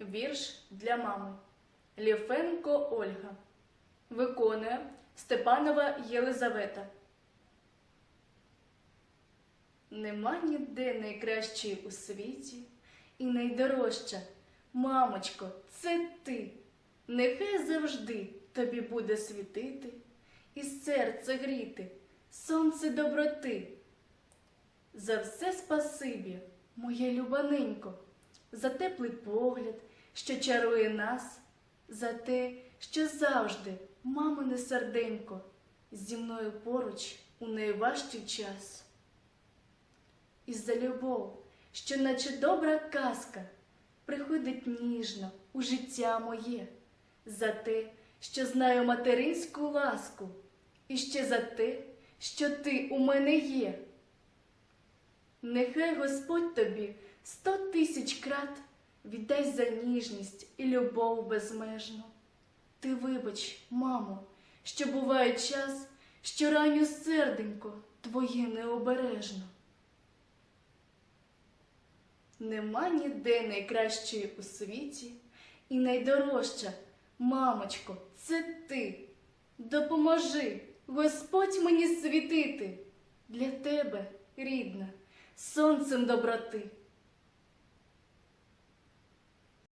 Вірш для мами. Лєфенко Ольга. Виконує Степанова Єлизавета. Нема ніде найкращої у світі і найдорожча. Мамочко, це ти. Нехай завжди тобі буде світити і серце гріти, сонце доброти. За все спасибі, моя любаненько, за теплий погляд, що чарує нас, за те, що завжди, мамине серденько, зі мною поруч у найважчий час. І за любов, що наче добра казка, приходить ніжно у життя моє, за те, що знаю материнську ласку, і ще за те, що ти у мене є. Нехай Господь тобі сто тисяч крат віддасть за ніжність і любов безмежну. Ти вибач, мамо, що буває час, що раню серденько твоє необережно. Нема ніде найкращої у світі і найдорожча, мамочко, це ти. Допоможи, Господь мені світити для тебе, рідна, сонцем доброти.